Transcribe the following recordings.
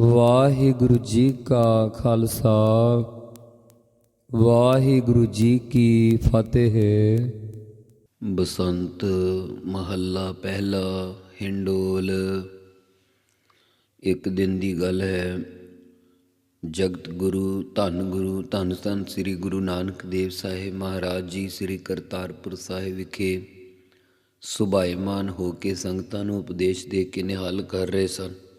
ਵਾਹਿਗੁਰੂ ਜੀ ਕਾ ਖਾਲਸਾ, ਵਾਹਿਗੁਰੂ ਜੀ ਕੀ ਫਤਿਹ। ਬਸੰਤ ਮਹੱਲਾ ਪਹਿਲਾ ਹਿੰਡੋਲ। ਇੱਕ ਦਿਨ ਦੀ ਗੱਲ ਹੈ, ਜਗਤ ਗੁਰੂ, ਧੰਨ ਗੁਰੂ, ਧੰਨ ਧੰਨ ਸ੍ਰੀ ਗੁਰੂ ਨਾਨਕ ਦੇਵ ਸਾਹਿਬ ਮਹਾਰਾਜ ਜੀ, ਸ੍ਰੀ ਕਰਤਾਰਪੁਰ ਸਾਹਿਬ ਵਿਖੇ ਸੁਭਾਇਮਾਨ ਹੋ ਕੇ ਸੰਗਤਾਂ ਨੂੰ ਉਪਦੇਸ਼ ਦੇ ਕੇ ਨਿਹਾਲ ਕਰ ਰਹੇ ਸਨ।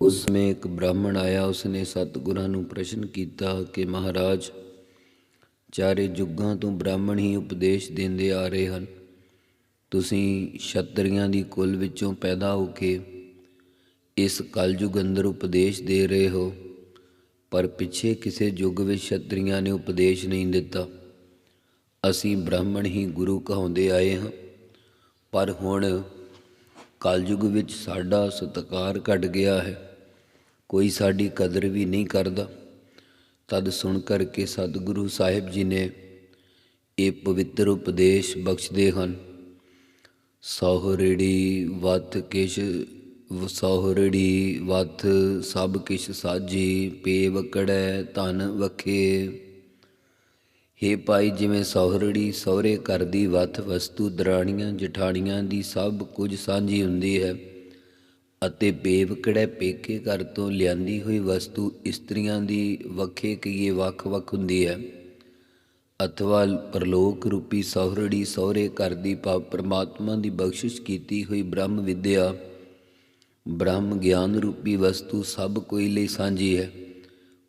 ਉਸ ਸਮੇਂ ਇੱਕ ਬ੍ਰਾਹਮਣ ਆਇਆ, ਉਸਨੇ ਸਤਿਗੁਰਾਂ ਨੂੰ ਪ੍ਰਸ਼ਨ ਕੀਤਾ ਕਿ ਮਹਾਰਾਜ, ਚਾਰੇ ਯੁੱਗਾਂ ਤੋਂ ਬ੍ਰਾਹਮਣ ਹੀ ਉਪਦੇਸ਼ ਦਿੰਦੇ ਆ ਰਹੇ ਹਨ। ਤੁਸੀਂ ਛਤਰੀਆਂ ਦੀ ਕੁਲ ਵਿੱਚੋਂ ਪੈਦਾ ਹੋ ਕੇ ਇਸ ਕਲਯੁਗ ਅੰਦਰ ਉਪਦੇਸ਼ ਦੇ ਰਹੇ ਹੋ, ਪਰ ਪਿੱਛੇ ਕਿਸੇ ਯੁੱਗ ਵਿੱਚ ਛਤਰੀਆਂ ਨੇ ਉਪਦੇਸ਼ ਨਹੀਂ ਦਿੱਤਾ। ਅਸੀਂ ਬ੍ਰਾਹਮਣ ਹੀ ਗੁਰੂ ਕਹਾਉਂਦੇ ਆਏ ਹਾਂ, ਪਰ ਹੁਣ ਕਲਯੁਗ ਵਿੱਚ ਸਾਡਾ ਸਤਕਾਰ ਘਟ ਗਿਆ ਹੈ। ਕੋਈ ਸਾਡੀ ਕਦਰ ਵੀ ਨਹੀਂ ਕਰਦਾ। ਤਦ ਸੁਣ ਕਰਕੇ ਸਤਿਗੁਰੂ ਸਾਹਿਬ ਜੀ ਨੇ ਇਹ ਪਵਿੱਤਰ ਉਪਦੇਸ਼ ਬਖਸ਼ਦੇ ਹਨ। ਸਹੁਰੜੀ ਵਤ ਕਿਛ ਸਹੁਰੜੀ ਵਤ ਸਭ ਕਿਛ ਸਾਜੀ ਪੇਵਕੜੈ ਧਨ ਵਖੇ। ਹੇ ਭਾਈ, ਜਿਵੇਂ ਸਹੁਰੜੀ ਸਹੁਰੇ ਘਰ ਦੀ ਵੱਥ ਵਸਤੂ, ਦਰਾਣੀਆਂ, ਜਠਾਣੀਆਂ ਦੀ ਸਭ ਕੁਝ ਸਾਂਝੀ ਹੁੰਦੀ ਹੈ ਅਤੇ ਬੇਵਕੜੇ ਪੇਕੇ ਘਰ ਤੋਂ ਲਿਆਂਦੀ ਹੋਈ ਵਸਤੂ ਇਸਤਰੀਆਂ ਦੀ ਵੱਖੇ ਕੀਏ ਵੱਖ-ਵੱਖ ਹੁੰਦੀ ਹੈ। ਅਥਵਾ ਪਰਲੋਕ ਰੂਪੀ ਸਹੁਰੜੀ ਸਹੁਰੇ ਘਰ ਦੀ ਭਾਵ ਪ੍ਰਮਾਤਮਾ ਦੀ ਬਖਸ਼ਿਸ਼ ਕੀਤੀ ਹੋਈ ਬ੍ਰਹਮ ਵਿਦਿਆ, ਬ੍ਰਹਮ ਗਿਆਨ ਰੂਪੀ ਵਸਤੂ ਸਭ ਕੋਈ ਲਈ ਸਾਂਝੀ ਹੈ।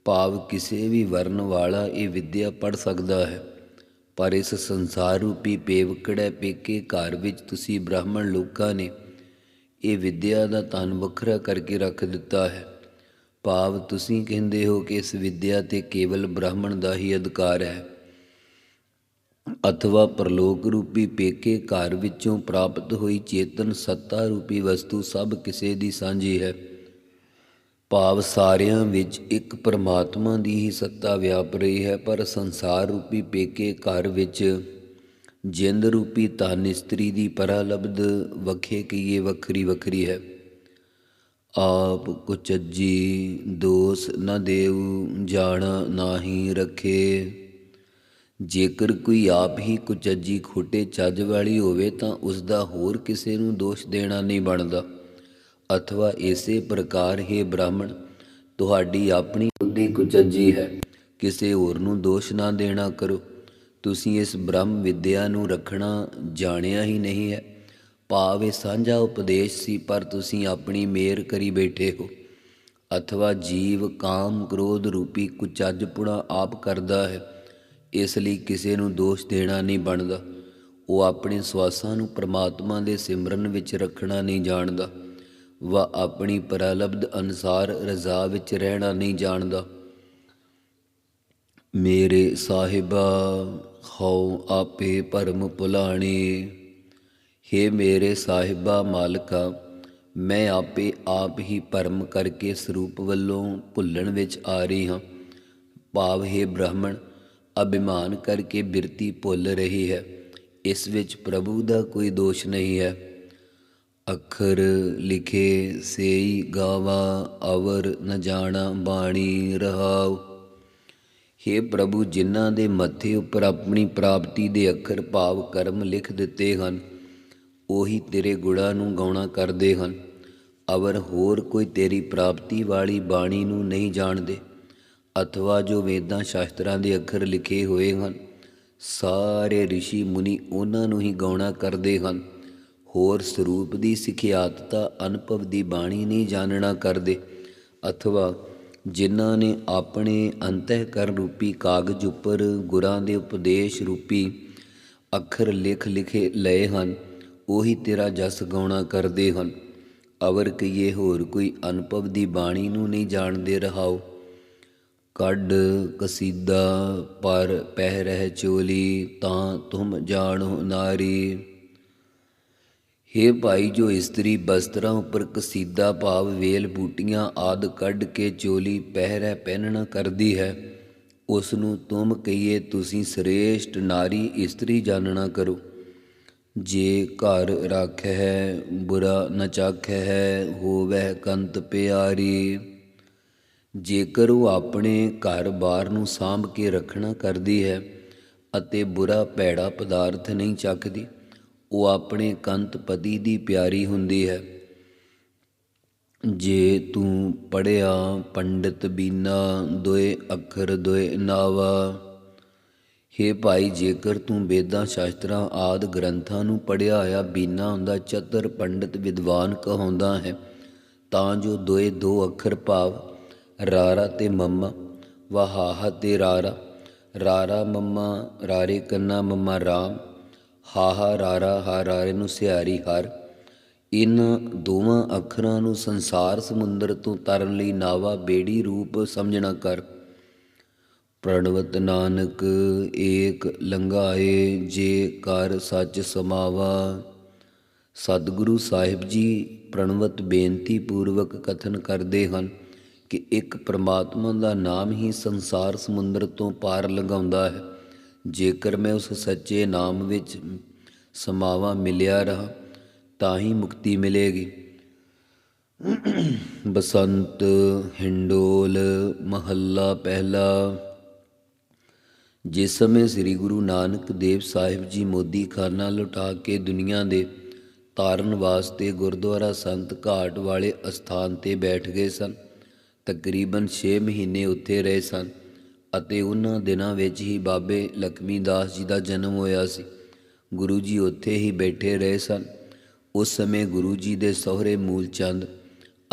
ਭਾਵ ਕਿਸੇ ਵੀ ਵਰਨ ਵਾਲਾ ਇਹ ਵਿਦਿਆ ਪੜ ਸਕਦਾ ਹੈ। ਪਰ ਇਸ ਸੰਸਾਰ ਰੂਪੀ ਪੇਵਕੜੇ ਪੇਕੇ ਘਰ ਵਿੱਚ ਤੁਸੀਂ ਬ੍ਰਾਹਮਣ ਲੋਕਾਂ ਨੇ ਇਹ ਵਿਦਿਆ ਦਾ ਧਨ ਵੱਖਰਾ ਕਰਕੇ ਰੱਖ ਦਿੱਤਾ ਹੈ। ਭਾਵ ਤੁਸੀਂ ਕਹਿੰਦੇ ਹੋ ਕਿ ਇਸ ਵਿਦਿਆ ਤੇ ਕੇਵਲ ਬ੍ਰਾਹਮਣ ਦਾ ਹੀ ਅਧਿਕਾਰ ਹੈ। ਅਥਵਾ ਪ੍ਰਲੋਕ ਰੂਪੀ ਪੇਕੇ ਘਰ ਵਿੱਚੋਂ ਪ੍ਰਾਪਤ ਹੋਈ ਚੇਤਨ ਸੱਤਾ ਰੂਪੀ ਵਸਤੂ ਸਭ ਕਿਸੇ ਦੀ ਸਾਂਝੀ ਹੈ। ਭਾਵ ਸਾਰਿਆਂ ਵਿੱਚ ਇੱਕ ਪਰਮਾਤਮਾ ਦੀ ਹੀ ਸੱਤਾ ਵਿਆਪ ਰਹੀ ਹੈ, ਪਰ ਸੰਸਾਰ ਰੂਪੀ ਪੇਕੇ ਘਰ ਵਿੱਚ ਜਿੰਦ ਰੂਪੀ ਧਨ ਇਸਤਰੀ ਦੀ ਪਰਾਲਬਧ ਵਖੇ ਕੀਏ ਵੱਖਰੀ ਵੱਖਰੀ ਹੈ। ਆਪ ਕੁਚੱਜੀ ਦੋਸ ਨ ਦੇਉ ਜਾਣਾ ਨਾਹੀ ਰਖੇ। ਜੇਕਰ ਕੋਈ ਆਪ ਹੀ ਕੁਚੱਜੀ ਖੋਟੇ ਚੱਜ ਵਾਲੀ ਹੋਵੇ ਤਾਂ ਉਸ ਦਾ ਹੋਰ ਕਿਸੇ ਨੂੰ ਦੋਸ਼ ਦੇਣਾ ਨਹੀਂ ਬਣਦਾ। ਅਥਵਾ ਇਸੇ ਪ੍ਰਕਾਰ ਹੀ ਬ੍ਰਾਹਮਣ, ਤੁਹਾਡੀ ਆਪਣੀ ਬੁੱਧੀ ਕੁਚੱਜੀ ਹੈ। ਕਿਸੇ ਹੋਰ ਨੂੰ ਦੋਸ਼ ਨਾ ਦੇਣਾ ਕਰੋ। ਤੁਸੀਂ ਇਸ ਬ੍ਰਹਮ ਵਿਦਿਆ ਨੂੰ ਰੱਖਣਾ ਜਾਣਿਆ ਹੀ ਨਹੀਂ ਹੈ। ਭਾਵ ਇਹ ਸਾਂਝਾ ਉਪਦੇਸ਼ ਸੀ, ਪਰ ਤੁਸੀਂ ਆਪਣੀ ਮੇਰ ਕਰੀ ਬੈਠੇ ਹੋ। ਅਥਵਾ ਜੀਵ ਕਾਮ ਕ੍ਰੋਧ ਰੂਪੀ ਕੁਚੱਜਪੁਣਾ ਆਪ ਕਰਦਾ ਹੈ। ਇਸ ਲਈ ਕਿਸੇ ਨੂੰ ਦੋਸ਼ ਦੇਣਾ ਨਹੀਂ ਬਣਦਾ। ਉਹ ਆਪਣੇ ਸਵਾਸਾਂ ਨੂੰ ਪ੍ਰਮਾਤਮਾ ਦੇ ਸਿਮਰਨ ਵਿੱਚ ਰੱਖਣਾ ਨਹੀਂ ਜਾਣਦਾ। ਵਾ ਆਪਣੀ ਪ੍ਰਲਬਧ ਅਨਸਾਰ ਰਜ਼ਾ ਵਿੱਚ ਰਹਿਣਾ ਨਹੀਂ ਜਾਣਦਾ। ਮੇਰੇ ਸਾਹਿਬਾ, ਹਉ ਆਪੇ ਪਰਮ ਭੁਲਾਣੀ। ਹੇ ਮੇਰੇ ਸਾਹਿਬਾ ਮਾਲਕਾ, ਮੈਂ ਆਪੇ ਆਪ ਹੀ ਪਰਮ ਕਰਕੇ ਸਰੂਪ ਵੱਲੋਂ ਭੁੱਲਣ ਵਿੱਚ ਆ ਰਹੀ ਹਾਂ। ਭਾਵ, ਹੈ ਬ੍ਰਾਹਮਣ, ਅਭਿਮਾਨ ਕਰਕੇ ਬਿਰਤੀ ਭੁੱਲ ਰਹੀ ਹੈ। ਇਸ ਵਿੱਚ ਪ੍ਰਭੂ ਦਾ ਕੋਈ ਦੋਸ਼ ਨਹੀਂ ਹੈ। ਅੱਖਰ ਲਿਖੇ, ਸੇਈ ਗਾਵਾ, ਅਵਰ ਨ ਜਾਣਾ ਬਾਣੀ ਰਹਾਉ। हे ਪ੍ਰਭੂ ਜਿਨ੍ਹਾਂ ਦੇ ਮੱਥੇ ਉੱਪਰ ਆਪਣੀ ਪ੍ਰਾਪਤੀ ਦੇ ਅੱਖਰ ਭਾਵ ਕਰਮ ਲਿਖ ਦਿੱਤੇ ਹਨ ਉਹੀ ਤੇਰੇ ਗੁਣਾ ਨੂੰ ਗਾਉਣਾ ਕਰਦੇ ਹਨ ਅਵਰ ਹੋਰ ਕੋਈ ਤੇਰੀ ਪ੍ਰਾਪਤੀ ਵਾਲੀ ਬਾਣੀ ਨੂੰ ਨਹੀਂ ਜਾਣਦੇ ਅਥਵਾ ਜੋ ਵੇਦਾਂ ਸ਼ਾਸਤਰਾਂ ਦੇ ਅੱਖਰ ਲਿਖੇ ਹੋਏ ਹਨ ਸਾਰੇ ઋષਿ ਮੁਨੀ ਉਹਨਾਂ ਨੂੰ ਹੀ ਗਾਉਣਾ ਕਰਦੇ ਹਨ ਹੋਰ ਸਰੂਪ ਦੀ ਸਿਖਿਆਤਤਾ ਅਨੁਭਵ ਦੀ ਬਾਣੀ ਨਹੀਂ ਜਾਣਨਾ ਕਰਦੇ ਅਥਵਾ ਜਿਨ੍ਹਾਂ ਨੇ ਆਪਣੇ ਅੰਤਹਿਕਰਨ ਰੂਪੀ ਕਾਗਜ਼ ਉੱਪਰ ਗੁਰਾਂ ਦੇ ਉਪਦੇਸ਼ ਰੂਪੀ ਅੱਖਰ ਲਿਖ ਲਿਖੇ ਲਏ ਹਨ, ਉਹੀ ਤੇਰਾ ਜਸ ਗਾਉਣਾ ਕਰਦੇ ਹਨ। ਅਵਰ ਕਈਏ ਹੋਰ ਕੋਈ ਅਨੁਭਵ ਦੀ ਬਾਣੀ ਨੂੰ ਨਹੀਂ ਜਾਣਦੇ ਰਹਾਓ। ਕੱਢ ਕਸੀਦਾ ਪਰ ਪਹਿ ਰਹਿ ਚੋਲੀ, ਤਾਂ ਤੁਮ ਜਾਣੋ ਨਾਰੀ। ਹੇ ਭਾਈ ਜੋ ਇਸਤਰੀ ਬਸਤਰਾਂ ਉੱਪਰ ਕਸੀਦਾ ਭਾਵ ਵੇਲ ਬੂਟੀਆਂ ਆਦ ਕੱਢ ਕੇ ਚੋਲੀ ਪਹਿਰੈ ਪਹਿਨਣਾ ਕਰਦੀ ਹੈ ਉਸ ਨੂੰ ਤੁਮ ਕਹੀਏ ਤੁਸੀਂ ਸ੍ਰੇਸ਼ਟ ਨਾਰੀ ਇਸਤਰੀ ਜਾਣਨਾ ਕਰੋ। ਜੇ ਘਰ ਰਾਖੈ ਬੁਰਾ ਨ ਚਾਖੈ ਹੋਵੈ ਕੰਤ ਪਿਆਰੀ। ਜੇਕਰ ਉਹ ਆਪਣੇ ਘਰ-ਬਾਰ ਨੂੰ ਸਾਂਭ ਕੇ ਰੱਖਣਾ ਕਰਦੀ ਹੈ ਅਤੇ ਬੁਰਾ ਭੈੜਾ ਪਦਾਰਥ ਨਹੀਂ ਚੱਕਦੀ ਉਹ ਆਪਣੇ ਕੰਤ ਪਤੀ ਦੀ ਪਿਆਰੀ ਹੁੰਦੀ ਹੈ। ਜੇ ਤੂੰ ਪੜਿਆ ਪੰਡਿਤ ਬੀਨਾ, ਦੋਏ ਅੱਖਰ ਦੋਏ ਨਾਵਾ, ਹੇ ਭਾਈ ਜੇਕਰ ਤੂੰ ਵੇਦਾਂ ਸ਼ਾਸਤਰਾਂ ਆਦ ਗ੍ਰੰਥਾਂ ਨੂੰ ਪੜਿਆ ਹੋਇਆ ਬੀਨਾ ਹੁੰਦਾ, ਚਤਰ ਪੰਡਿਤ ਵਿਦਵਾਨ ਕਹਾਉਂਦਾ ਹੈ, ਤਾਂ ਜੋ ਦੋਏ ਦੋ ਅੱਖਰ ਭਾਵ, ਰਾਰਾ ਤੇ ਮੰਮਾ, ਵਹਾਹਾ ਤੇ ਰਾਰਾ ਰਾਰਾ ਮੰਮਾ, ਰਾਰੇ ਕੰਨਾ ਮੰਮਾ ਰਾਮ ਹਾ ਹਾ ਰਾਰਾ ਹਾ ਰਾਰੇ ਨੂੰ ਸਿਆਰੀ ਹਰ ਇਨ ਦੋਵਾਂ ਅੱਖਰਾਂ ਨੂੰ ਸੰਸਾਰ ਸਮੁੰਦਰ ਤੋਂ ਤਰਨ ਲਈ ਨਾਵਾ ਬੇੜੀ ਰੂਪ ਸਮਝਣਾ ਕਰ। ਪ੍ਰਣਵਤ ਨਾਨਕ, ਏਕ ਲੰਘਾਏ ਜੇ ਕਰ ਸੱਚ ਸਮਾਵਾ। ਸਤਿਗੁਰੂ ਸਾਹਿਬ ਜੀ ਪ੍ਰਣਵਤ ਬੇਨਤੀ ਪੂਰਵਕ ਕਥਨ ਕਰਦੇ ਹਨ ਕਿ ਇੱਕ ਪ੍ਰਮਾਤਮਾ ਦਾ ਨਾਮ ਹੀ ਸੰਸਾਰ ਸਮੁੰਦਰ ਤੋਂ ਪਾਰ ਲੰਘਾਉਂਦਾ ਹੈ। ਜੇਕਰ ਮੈਂ ਉਸ ਸੱਚੇ ਨਾਮ ਵਿੱਚ ਸਮਾਵਾ ਮਿਲਿਆ ਰਹਾ, ਤਾਂ ਹੀ ਮੁਕਤੀ ਮਿਲੇਗੀ। ਬਸੰਤ, ਹਿੰਡੋਲ, ਮਹੱਲਾ ਪਹਿਲਾ। ਜਿਸ ਸਮੇਂ ਸ੍ਰੀ ਗੁਰੂ ਨਾਨਕ ਦੇਵ ਸਾਹਿਬ ਜੀ ਮੋਦੀ ਖਾਨਾ ਲੁਟਾ ਕੇ ਦੁਨੀਆ ਦੇ ਤਾਰਨ ਵਾਸਤੇ ਗੁਰਦੁਆਰਾ ਸੰਤ ਘਾਟ ਵਾਲੇ ਅਸਥਾਨ ਤੇ ਬੈਠ ਗਏ ਸਨ, ਤਕਰੀਬਨ 6 ਮਹੀਨੇ ਉੱਥੇ ਰਹੇ ਸਨ। ਅਤੇ ਉਹਨਾਂ ਦਿਨਾਂ ਵਿੱਚ ਹੀ ਬਾਬੇ ਲਖਮੀ ਦਾਸ ਜੀ ਦਾ ਜਨਮ ਹੋਇਆ ਸੀ। ਗੁਰੂ ਜੀ ਉੱਥੇ ਹੀ ਬੈਠੇ ਰਹੇ ਸਨ। ਉਸ ਸਮੇਂ ਗੁਰੂ ਜੀ ਦੇ ਸਹੁਰੇ ਮੂਲਚੰਦ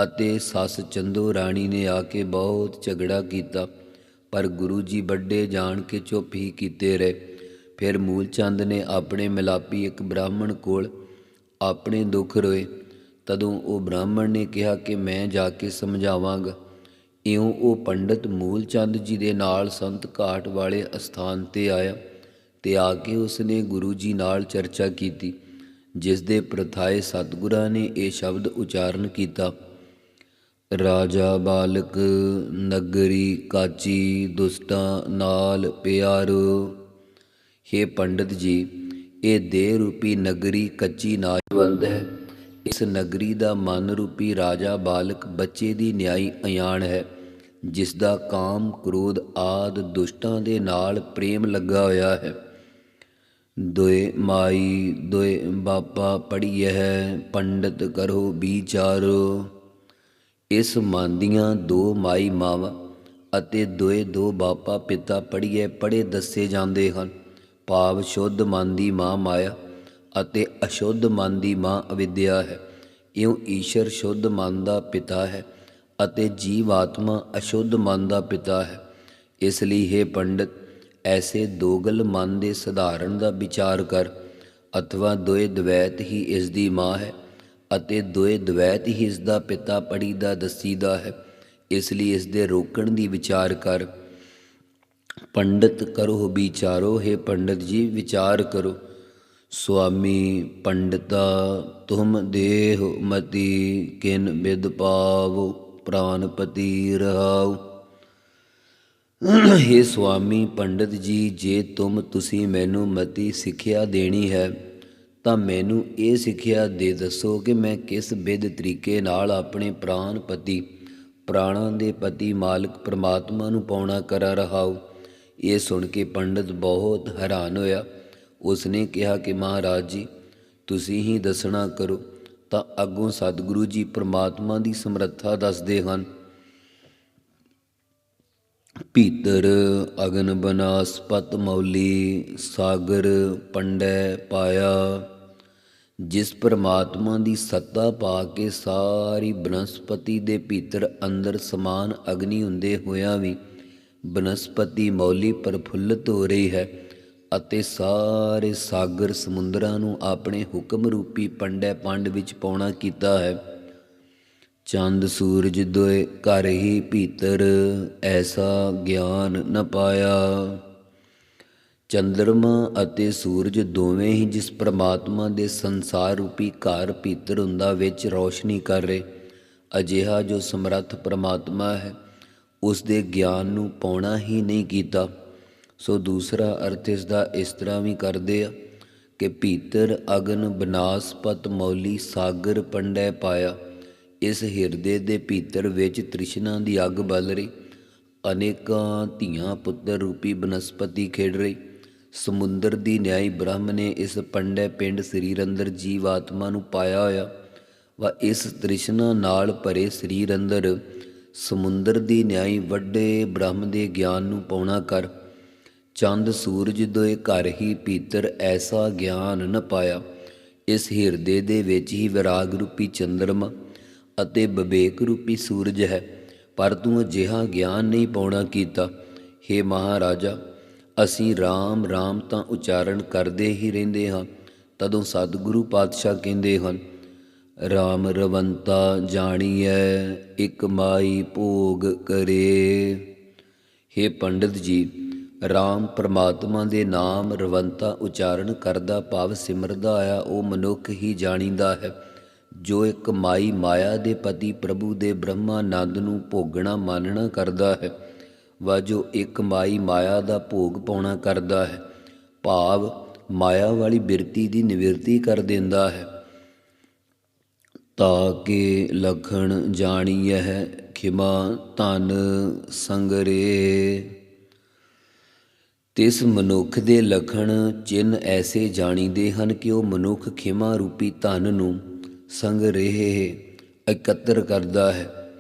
ਅਤੇ ਸੱਸ ਚੰਦੋ ਰਾਣੀ ਨੇ ਆ ਕੇ ਬਹੁਤ ਝਗੜਾ ਕੀਤਾ, ਪਰ ਗੁਰੂ ਜੀ ਵੱਡੇ ਜਾਣ ਕੇ ਚੁੱਪ ਹੀ ਕੀਤੇ ਰਹੇ। ਫਿਰ ਮੂਲਚੰਦ ਨੇ ਆਪਣੇ ਮਿਲਾਪੀ ਇੱਕ ਬ੍ਰਾਹਮਣ ਕੋਲ ਆਪਣੇ ਦੁੱਖ ਰੋਏ। ਤਦੋਂ ਉਹ ਬ੍ਰਾਹਮਣ ਨੇ ਕਿਹਾ ਕਿ ਮੈਂ ਜਾ ਕੇ ਸਮਝਾਵਾਂਗਾ। ਇਉਂ ਉਹ ਪੰਡਤ ਮੂਲਚੰਦ ਜੀ ਦੇ ਨਾਲ ਸੰਤ ਘਾਟ ਵਾਲੇ ਅਸਥਾਨ ਤੇ ਆਇਆ ਤੇ ਆ ਕੇ ਉਸਨੇ ਗੁਰੂ ਜੀ ਨਾਲ ਚਰਚਾ ਕੀਤੀ, ਜਿਸ ਦੇ ਪ੍ਰਥਾਏ ਸਤਿਗੁਰਾਂ ਨੇ ਇਹ ਸ਼ਬਦ ਉਚਾਰਨ ਕੀਤਾ, ਰਾਜਾ ਬਾਲਕ, ਨਗਰੀ ਕਾਚੀ ਦੁਸਤਾਂ ਨਾਲ ਪਿਆਰੋ। हे ਪੰਡਤ ਜੀ, ਇਹ ਦੇਹ ਰੂਪੀ ਨਗਰੀ ਕੱਚੀ ਨਾਜਵੰਦ ਹੈ। ਇਸ ਨਗਰੀ ਦਾ ਮਨ ਰੂਪੀ ਰਾਜਾ ਬਾਲਕ ਬੱਚੇ ਦੀ ਨਿਆਈ ਅਯਾਨ ਹੈ, ਜਿਸ ਦਾ ਕਾਮ, ਕ੍ਰੋਧ ਆਦ ਦੁਸ਼ਟਾਂ ਦੇ ਨਾਲ ਪ੍ਰੇਮ ਲੱਗਾ ਹੋਇਆ ਹੈ। ਦੋਏ ਮਾਈ, ਦੋਏ ਬਾਪਾ ਪੜੀਐ ਪੰਡਤ ਕਰੋ ਵਿਚਾਰੋ। ਇਸ ਮਨ ਦੀਆਂ ਦੋ ਮਾਈ ਮਾਵਾ ਅਤੇ ਦੋਏ ਦੋ ਬਾਪਾ ਪਿਤਾ ਪੜੀਏ ਪੜੇ ਦੱਸੇ ਜਾਂਦੇ ਹਨ। ਭਾਵ ਸ਼ੁੱਧ ਮਨ ਦੀ ਮਾਂ ਮਾਇਆ ਅਤੇ ਅਸ਼ੁੱਧ ਮਨ ਦੀ ਮਾਂ ਅਵਿਦਿਆ ਹੈ। ਇਉਂ ਈਸ਼ਰ ਸ਼ੁੱਧ ਮਨ ਦਾ ਪਿਤਾ ਹੈ ਅਤੇ ਜੀਵ ਆਤਮਾ ਅਸ਼ੁੱਧ ਮਨ ਦਾ ਪਿਤਾ ਹੈ। ਇਸ ਲਈ ਹੈ ਪੰਡਤ, ਐਸੇ ਦੋਗਲ ਮਨ ਦੇ ਸਧਾਰਨ ਦਾ ਵਿਚਾਰ ਕਰ। ਅਥਵਾ ਦੋਏ ਦਵੈਤ ਹੀ ਇਸ ਦੀ ਮਾਂ ਹੈ ਅਤੇ ਦੋਏ ਦਵੈਤ ਹੀ ਇਸ ਦਾ ਪਿਤਾ ਪੜੀ ਦਾ ਦਸੀਦਾ ਹੈ। ਇਸ ਲਈ ਇਸ ਦੇ ਰੋਕਣ ਦੀ ਵਿਚਾਰ ਕਰ। ਪੰਡਤ ਕਰੋ ਵਿਚਾਰੋ, ਹੈ ਪੰਡਤ ਜੀ, ਵਿਚਾਰ ਕਰੋ। ਸੁਆਮੀ ਪੰਡਤਾ ਤੁਮ ਦੇਹ ਮਤੀ ਕਿਨ ਬਿਦ ਪਾਵੋ, ਪ੍ਰਾਨਪਤੀ ਰਹਾਉ। हे ਸੁਆਮੀ ਪੰਡਤ ਜੀ, ਜੇ ਤੁਮ ਤੁਸੀਂ ਮੈਨੂੰ ਮਤੀ ਸਿੱਖਿਆ ਦੇਣੀ ਹੈ, ਤਾਂ ਮੈਨੂੰ ਇਹ ਸਿੱਖਿਆ ਦੇ ਦੱਸੋ ਕਿ ਮੈਂ ਕਿਸ ਵਿਧ ਤਰੀਕੇ ਨਾਲ ਆਪਣੇ ਪ੍ਰਾਨ ਪਤੀ ਪ੍ਰਾਣਾਂ ਦੇ ਪਤੀ ਮਾਲਕ ਪ੍ਰਮਾਤਮਾ ਨੂੰ ਪਾਉਣਾ ਕਰਾ ਰਹਾਉ। ਇਹ ਸੁਣ ਕੇ ਪੰਡਤ ਬਹੁਤ ਹੈਰਾਨ ਹੋਇਆ। ਉਸਨੇ ਕਿਹਾ ਕਿ ਮਹਾਰਾਜ ਜੀ, ਤੁਸੀਂ ਹੀ ਦੱਸਣਾ ਕਰੋ, ਤਾਂ ਅੱਗੋਂ ਸਤਿਗੁਰੂ ਜੀ ਪ੍ਰਮਾਤਮਾ ਦੀ ਸਮਰੱਥਾ ਦੱਸਦੇ ਹਨ। ਭੀਤਰ ਅਗਨ ਬਨਾਸਪਤ ਮੌਲੀ, ਸਾਗਰ ਪੰਡੈ ਪਾਇਆ। ਜਿਸ ਪ੍ਰਮਾਤਮਾ ਦੀ ਸੱਤਾ ਪਾ ਕੇ ਸਾਰੀ ਬਨਸਪਤੀ ਦੇ ਭੀਤਰ ਅੰਦਰ ਸਮਾਨ ਅਗਨੀ ਹੁੰਦੇ ਹੋਇਆ ਵੀ ਬਨਸਪਤੀ ਮੌਲੀ ਪ੍ਰਫੁੱਲਤ ਹੋ ਰਹੀ ਹੈ ਅਤੇ ਸਾਰੇ ਸਾਗਰ ਸਮੁੰਦਰਾਂ ਨੂੰ ਆਪਣੇ ਹੁਕਮ ਰੂਪੀ ਪੰਡੈ ਪੰਡ ਵਿੱਚ ਪਾਉਣਾ ਕੀਤਾ ਹੈ। ਚੰਦ, ਸੂਰਜ ਦੋਏ ਘਰ ਹੀ ਭੀਤਰ, ਐਸਾ ਗਿਆਨ ਨ ਪਾਇਆ। ਚੰਦਰਮਾ ਅਤੇ ਸੂਰਜ ਦੋਵੇਂ ਹੀ ਜਿਸ ਪ੍ਰਮਾਤਮਾ ਦੇ ਸੰਸਾਰ ਰੂਪੀ ਘਰ ਭੀਤਰ ਹੁੰਦਾ ਵਿੱਚ ਰੌਸ਼ਨੀ ਕਰ ਰਹੇ, ਅਜਿਹਾ ਜੋ ਸਮਰੱਥ ਪ੍ਰਮਾਤਮਾ ਹੈ, ਉਸ ਦੇ ਗਿਆਨ ਨੂੰ ਪਾਉਣਾ ਹੀ ਨਹੀਂ ਕੀਤਾ। ਸੋ ਦੂਸਰਾ ਅਰਥ ਇਸ ਦਾ ਇਸ ਤਰ੍ਹਾਂ ਵੀ ਕਰਦੇ ਆ ਕਿ ਭੀਤਰ, ਅਗਨ, ਬਨਾਸਪਤ, ਮੌਲੀ, ਸਾਗਰ, ਪੰਡੈ ਪਾਇਆ। ਇਸ ਹਿਰਦੇ ਦੇ ਭੀਤਰ ਵਿੱਚ ਤ੍ਰਿਸ਼ਨਾ ਦੀ ਅੱਗ ਬਲ ਰਹੀ। ਅਨੇਕਾਂ ਧੀਆਂ ਪੁੱਤਰ ਰੂਪੀ ਬਨਸਪਤੀ ਖੇਡ ਰਹੀ। ਸਮੁੰਦਰ ਦੀ ਨਿਆਈ ਬ੍ਰਹਮ ਨੇ ਇਸ ਪੰਡੈ ਪਿੰਡ ਸਰੀਰ ਅੰਦਰ ਜੀਵ ਆਤਮਾ ਨੂੰ ਪਾਇਆ ਹੋਇਆ। ਵਾ ਇਸ ਤ੍ਰਿਸ਼ਨਾ ਨਾਲ ਭਰੇ ਸਰੀਰ ਅੰਦਰ ਸਮੁੰਦਰ ਦੀ ਨਿਆਈ ਵੱਡੇ ਬ੍ਰਹਮ ਦੇ ਗਿਆਨ ਨੂੰ ਪਾਉਣਾ ਕਰ। ਚੰਦ ਸੂਰਜ ਦੇ ਘਰ ਹੀ ਪੀਤਰ ਐਸਾ ਗਿਆਨ ਨ ਪਾਇਆ। ਇਸ ਹਿਰਦੇ ਦੇ ਵਿੱਚ ਹੀ ਵਿਰਾਗ ਰੂਪੀ ਚੰਦਰਮਾ ਅਤੇ ਵਿਵੇਕ ਰੂਪੀ ਸੂਰਜ ਹੈ। ਪਰ ਤੂੰ ਅਜਿਹਾ ਗਿਆਨ ਨਹੀਂ ਪਾਉਣਾ ਕੀਤਾ। हे ਮਹਾਰਾਜਾ, ਅਸੀਂ RAM RAM ਤਾਂ ਉਚਾਰਨ ਕਰਦੇ ਹੀ ਰਹਿੰਦੇ ਹਾਂ, ਤਦੋਂ ਸਤਿਗੁਰੂ ਪਾਤਸ਼ਾਹ ਕਹਿੰਦੇ ਹਨ RAM ਰਵੰਤਾ ਜਾਣੀਐ, ਇੱਕ ਮਾਈ ਭੋਗ ਕਰੇ। हे ਪੰਡਿਤ ਜੀ RAM ਪ੍ਰਮਾਤਮਾ ਦੇ ਨਾਮ ਰਵੰਤਾ ਉਚਾਰਨ ਕਰਦਾ ਭਾਵ ਸਿਮਰਦਾ ਆ ਉਹ ਮਨੁੱਖ ਹੀ ਜਾਣੀਦਾ ਹੈ। ਜੋ ਇੱਕ ਮਾਈ ਮਾਇਆ ਦੇ ਪਤੀ ਪ੍ਰਭੂ ਦੇ ਬ੍ਰਹਮਾਨੰਦ ਨੂੰ ਭੋਗਣਾ ਮਾਨਣਾ ਕਰਦਾ ਹੈ, ਵਾ ਜੋ ਇੱਕ ਮਾਈ ਮਾਇਆ ਦਾ ਭੋਗ ਪਾਉਣਾ ਕਰਦਾ ਹੈ, ਭਾਵ ਮਾਇਆ ਵਾਲੀ ਬਿਰਤੀ ਦੀ ਨਿਵਰਤੀ ਕਰ ਦਿੰਦਾ ਹੈ। ਤਾਕੇ ਲਖਣ ਜਾਣੀਐ ਖਿਮਾ ਧਨ ਸੰਗਰੇ। ਤਿਸ ਮਨੁੱਖ ਦੇ ਲਖਣ ਚਿੰਨ ਐਸੇ ਜਾਣੀਦੇ ਹਨ ਕਿ ਉਹ ਮਨੁੱਖ ਖਿਮਾ ਰੂਪੀ ਧਨ ਨੂੰ ਸੰਗ ਰਹੇ ਇਕੱਤਰ ਕਰਦਾ ਹੈ।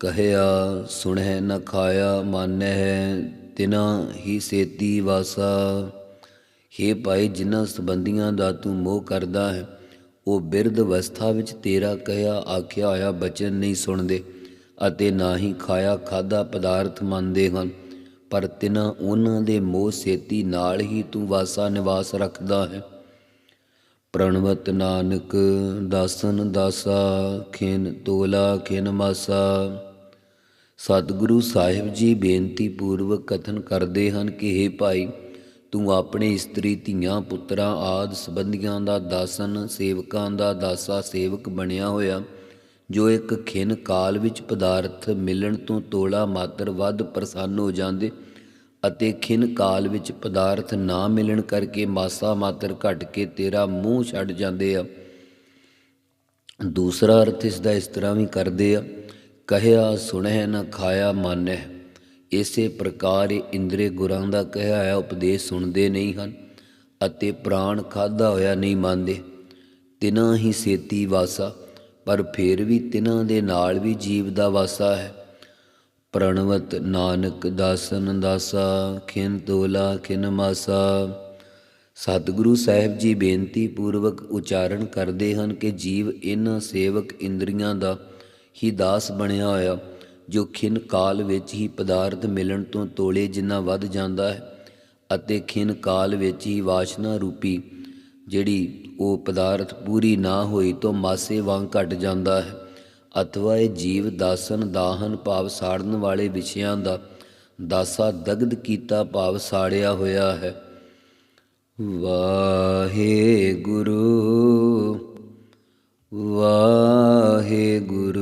ਕਹਿਆ ਸੁਣੈ ਨ ਖਾਇਆ ਮਾਨੈ ਤਿਨਾ ਹੀ ਸੇਤੀ ਵਾਸਾ। ਹੇ ਭਾਈ, ਜਿਨ੍ਹਾਂ ਸੰਬੰਧੀਆਂ ਦਾ ਤੂੰ ਮੋਹ ਕਰਦਾ ਹੈ, ਉਹ ਬਿਰਧ ਅਵਸਥਾ ਵਿੱਚ ਤੇਰਾ ਕਹਿਆ ਆਖਿਆ ਹੋਇਆ ਬਚਨ ਨਹੀਂ ਸੁਣਦੇ ਅਤੇ ਨਾ ਹੀ ਖਾਇਆ ਖਾਦਾ ਪਦਾਰਥ ਮੰਨਦੇ ਹਨ। ਪਰ ਤਿਨਾ ਉਹਨਾਂ ਦੇ ਮੋਹ ਸੇਤੀ ਨਾਲ ਹੀ ਤੂੰ ਵਾਸਾ ਨਿਵਾਸ ਰੱਖਦਾ ਹੈ। ਪ੍ਰਣਵਤ ਨਾਨਕ, ਦਾਸਨ ਦਾਸਾ, ਖਿਨ ਤੋਲਾ, ਖਿਨ ਮਾਸਾ। ਸਤਿਗੁਰੂ ਸਾਹਿਬ ਜੀ ਬੇਨਤੀ ਪੂਰਵਕ ਕਥਨ ਕਰਦੇ ਹਨ ਕਿ हे ਭਾਈ, ਤੂੰ ਆਪਣੇ ਇਸਤਰੀ, ਧੀਆਂ, ਪੁੱਤਰਾਂ ਆਦ ਸੰਬੰਧੀਆਂ ਦਾ ਦਾਸਨ, ਸੇਵਕਾਂ ਦਾ ਦਾਸਾ, ਸੇਵਕ ਬਣਿਆ ਹੋਇਆ। ਜੋ ਇੱਕ ਖਿਨ ਕਾਲ ਵਿੱਚ ਪਦਾਰਥ ਮਿਲਣ ਤੋਂ ਤੋਲਾ ਮਾਤਰ ਵੱਧ ਪ੍ਰਸੰਨ ਹੋ ਜਾਂਦੇ ਅਤੇ ਖਿਨ ਕਾਲ ਵਿੱਚ ਪਦਾਰਥ ਨਾ ਮਿਲਣ ਕਰਕੇ ਮਾਸਾ ਮਾਤਰ ਘਟ ਕੇ ਤੇਰਾ ਮੂੰਹ ਛੱਡ ਜਾਂਦੇ ਆ। ਦੂਸਰਾ ਅਰਥ ਇਸ ਦਾ ਇਸ ਤਰ੍ਹਾਂ ਵੀ ਕਰਦੇ ਆ, ਕਹਿਆ ਸੁਣੈ ਨਾ ਖਾਇਆ ਮਾਨੈ ਇਸੇ ਪ੍ਰਕਾਰ ਇਹ ਇੰਦਰੀ ਗੁਰਾਂ ਦਾ ਕਹਿਆ ਹੋਇਆ ਉਪਦੇਸ਼ ਸੁਣਦੇ ਨਹੀਂ ਹਨ ਅਤੇ ਪ੍ਰਾਣ ਖਾਦਾ ਹੋਇਆ ਨਹੀਂ ਮੰਨਦੇ। ਤਿਨਾਂ ਹੀ ਸੇਤੀ ਵਾਸਾ ਪਰ ਫਿਰ ਵੀ ਤਿਨਾਂ ਦੇ ਨਾਲ ਵੀ ਜੀਵ ਦਾ ਵਾਸਾ ਹੈ। ਪ੍ਰਣਵਤ ਨਾਨਕ ਦਾਸਨ ਦਾਸਾ, ਖਿਨ ਤੋਲਾ, ਖਿਨ ਮਾਸਾ। ਸਤਿਗੁਰੂ ਸਾਹਿਬ ਜੀ ਬੇਨਤੀ ਪੂਰਵਕ ਉਚਾਰਨ ਕਰਦੇ ਹਨ ਕਿ ਜੀਵ ਇਹਨਾਂ ਸੇਵਕ ਇੰਦਰੀਆਂ ਦਾ ਹੀ ਦਾਸ ਬਣਿਆ ਹੋਇਆ, ਜੋ ਖਿਨ ਕਾਲ ਵਿੱਚ ਹੀ ਪਦਾਰਥ ਮਿਲਣ ਤੋਂ ਤੋਲੇ ਜਿੰਨਾ ਵੱਧ ਜਾਂਦਾ ਹੈ ਅਤੇ ਖਿਨ ਕਾਲ ਵਿੱਚ ਹੀ ਵਾਸ਼ਨਾ ਰੂਪੀ ਜਿਹੜੀ ਉਹ ਪਦਾਰਥ ਪੂਰੀ ਨਾ ਹੋਈ ਤੋਂ ਮਾਸੇ ਵਾਂਗ ਘਟ ਜਾਂਦਾ ਹੈ। ਅਥਵਾ ਇਹ ਜੀਵ ਦਾਸਨ ਦਾਹਨ ਭਾਵ ਸਾੜਨ ਵਾਲੇ ਵਿਸ਼ਿਆਂ ਦਾ ਦਾਸਾ ਦਗਧ ਕੀਤਾ ਭਾਵ ਸਾੜਿਆ ਹੋਇਆ ਹੈ। ਵਾਹਿਗੁਰੂ ਵਾਹਿਗੁਰੂ ਵਾਹਿਗੁਰੂ